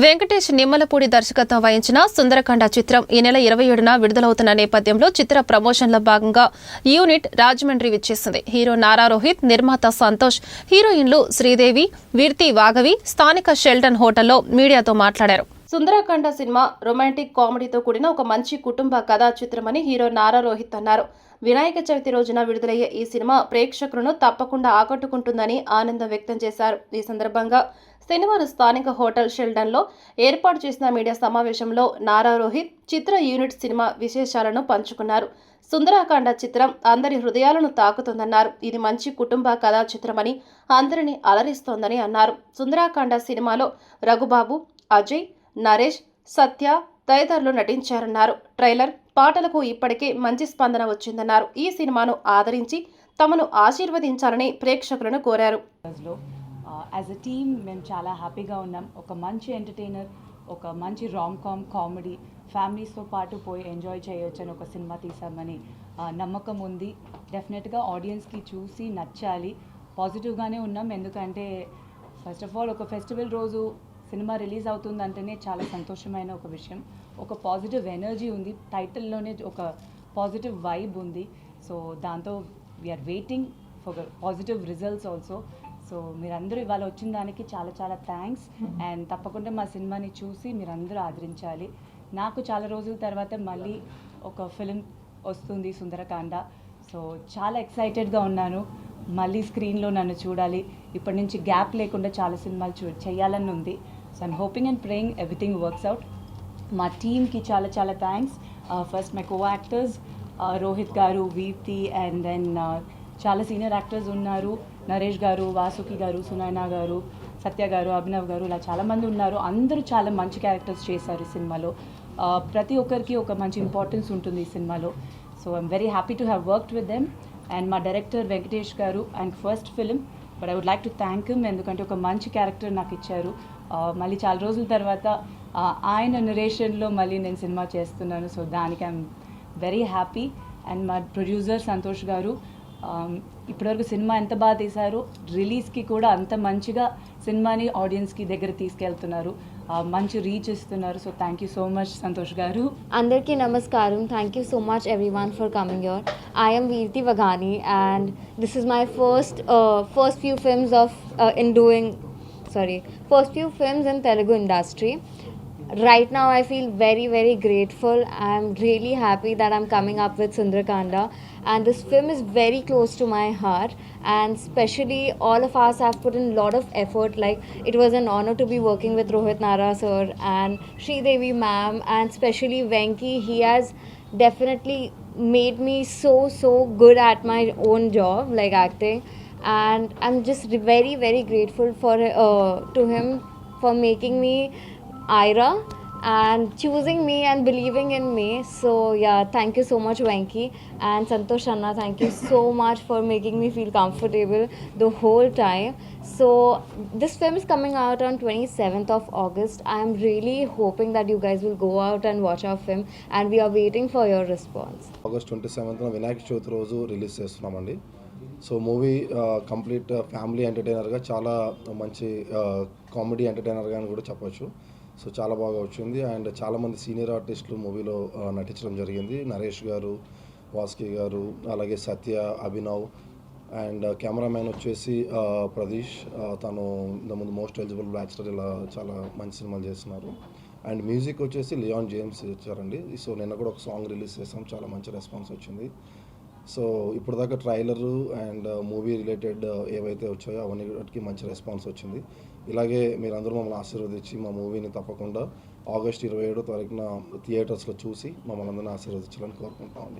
వెంకటేష్ నిమ్మలపూడి దర్శకత్వం వహించిన సుందరకాండ చిత్రం ఈ నెల ఇరవై ఏడున విడుదలవుతున్న నేపథ్యంలో చిత్ర ప్రమోషన్ల భాగంగా యూనిట్ రాజమండ్రి విచ్చేసింది. హీరో నారా రోహిత్ నిర్మాత సంతోష్ హీరోయిన్లు శ్రీదేవి వీర్తి వాగవి స్థానిక షెల్టన్ హోటల్లో మీడియాతో మాట్లాడారు. సుందరకాండ సినిమా రొమాంటిక్ కామెడీతో కూడిన ఒక మంచి కుటుంబ కథా చిత్రమని హీరో నారా రోహిత్ అన్నారు. వినాయక చవితి రోజున విడుదలయ్యే ఈ సినిమా ప్రేక్షకులను తప్పకుండా ఆకట్టుకుంటుందని ఆనందం వ్యక్తం చేశారు. ఈ సందర్భంగా శనివారం స్థానిక హోటల్ షెల్డన్లో ఏర్పాటు చేసిన మీడియా సమావేశంలో నారా రోహిత్ చిత్ర యూనిట్ సినిమా విశేషాలను పంచుకున్నారు. సుందరాకాండ చిత్రం అందరి హృదయాలను తాకుతుందన్నారు. ఇది మంచి కుటుంబ కథా చిత్రమని అందరినీ అలరిస్తోందని అన్నారు. సుందరాకాండ సినిమాలో రఘుబాబు అజయ్ నరేష్ సత్య తదితరులు నటించారన్నారు. ట్రైలర్ పాటలకు ఇప్పటికే మంచి స్పందన వచ్చిందన్నారు. ఈ సినిమాను ఆదరించి తమను ఆశీర్వదించాలని ప్రేక్షకులను కోరారు. యాజ్ అ టీమ్ మేము చాలా హ్యాపీగా ఉన్నాం. ఒక మంచి ఎంటర్టైనర్ ఒక మంచి రామ్ కామ్ కామెడీ ఫ్యామిలీస్తో పాటు పోయి ఎంజాయ్ చేయొచ్చు అని ఒక సినిమా తీసామని నమ్మకం ఉంది. డెఫినెట్గా ఆడియన్స్కి చూసి నచ్చాలి. పాజిటివ్గానే ఉన్నాం. ఎందుకంటే ఫస్ట్ ఆఫ్ ఆల్ ఒక ఫెస్టివల్ రోజు సినిమా రిలీజ్ అవుతుందంటేనే చాలా సంతోషమైన ఒక విషయం. ఒక పాజిటివ్ ఎనర్జీ ఉంది. టైటిల్లోనే ఒక పాజిటివ్ వైబ్ ఉంది. సో దాంతో we're waiting for positive results also so మీరందరూ ఇవాళ వచ్చిన దానికి చాలా చాలా థ్యాంక్స్ అండ్ తప్పకుండా మా సినిమాని చూసి మీరందరూ ఆదరించాలి. నాకు చాలా రోజుల తర్వాత మళ్ళీ ఒక ఫిలిం వస్తుంది సుందరకాండ. సో చాలా ఎక్సైటెడ్గా ఉన్నాను. మళ్ళీ స్క్రీన్లో నన్ను చూడాలి. ఇప్పటి నుంచి గ్యాప్ లేకుండా చాలా సినిమాలు చూ చేయాలని ఉంది. So I'm hoping and praying everything works out మా టీమ్కి చాలా చాలా thanks first my co actors Rohit garu Veepthi and then చాలా సీనియర్ యాక్టర్స్ ఉన్నారు. నరేష్ గారు వాసుకి గారు సునైనా గారు సత్య గారు అభినవ్ గారు ఇలా చాలామంది ఉన్నారు. అందరూ చాలా మంచి క్యారెక్టర్స్ చేశారు ఈ సినిమాలో. ప్రతి ఒక్కరికి ఒక మంచి ఇంపార్టెన్స్ ఉంటుంది ఈ సినిమాలో. So I'm very happy to have worked with them and మా director Venkatesh garu and first film but I would like to thank him ఎందుకంటే ఒక మంచి క్యారెక్టర్ నాకు ఇచ్చారు. మళ్ళీ చాలా రోజుల తర్వాత ఆయన నరేషన్లో మళ్ళీ నేను సినిమా చేస్తున్నాను. సో దానికి ఐఎమ్ వెరీ హ్యాపీ అండ్ మా ప్రొడ్యూసర్ సంతోష్ గారు ఇప్పటివరకు సినిమా ఎంత బాగా తీశారు? రిలీజ్కి కూడా అంత మంచిగా సినిమాని ఆడియన్స్కి దగ్గర తీసుకెళ్తున్నారు. మంచి రీచ్ ఇస్తున్నారు. So thank you so much Santosh garu. అందరికీ నమస్కారం. Thank you so much everyone for coming your I'm Virti Vagani and this is my first first few films of in doing sorry first few films in Telugu industry Right now, I feel very very grateful. I'm really happy that I'm coming up with Sundrakanda, and this film is very close to my heart. And especially, all of us have put in a lot of effort. Like it was an honor to be working with Rohit Nara sir and Sri Devi ma'am, and especially Venki. He has definitely made me so so good at my own job, like acting. And I'm just very very grateful for uh, to him for making me Ira and choosing me and believing in me. So yeah, thank you so much, Venki and Santosh Anna. Thank you so much for making me feel comfortable the whole time. So this film is coming out on 27th of August. I am really hoping that you guys will go out and watch our film, and we are waiting for your response. August twenty సెవెంత్న Vinayaka Chavithi రోజు release చేస్తున్నామండి so movie complete family ఎంటర్టైనర్గా చాలా మంచి comedy ఎంటర్టైనర్గా అని కూడా చెప్పొచ్చు so చాలా బాగా వచ్చింది. అండ్ చాలామంది సీనియర్ ఆర్టిస్టులు మూవీలో నటించడం జరిగింది. నరేష్ గారు వాస్కి గారు అలాగే సత్య అభినవ్ అండ్ కెమెరామ్యాన్ వచ్చేసి ప్రదీష్. తను ముందు మోస్ట్ ఎలిజిబుల్ బ్యాచులర్ ఇలా చాలా మంచి సినిమాలు చేస్తున్నారు. అండ్ మ్యూజిక్ వచ్చేసి లియాన్ జేమ్స్ ఇచ్చారండి. సో నిన్న కూడా ఒక సాంగ్ రిలీజ్ చేసాం. చాలా మంచి రెస్పాన్స్ వచ్చింది. సో ఇప్పుడు దాకా ట్రైలర్ అండ్ మూవీ రిలేటెడ్ ఏవైతే వచ్చాయో అవన్నీ మంచి రెస్పాన్స్ వచ్చింది. ఇలాగే మీరందరూ మమ్మల్ని ఆశీర్వదించి మా మూవీని తప్పకుండా ఆగస్ట్ ఇరవై ఏడో తారీఖున థియేటర్స్లో చూసి మమ్మల్ని అందరినీ ఆశీర్వదించాలని కోరుకుంటామండి.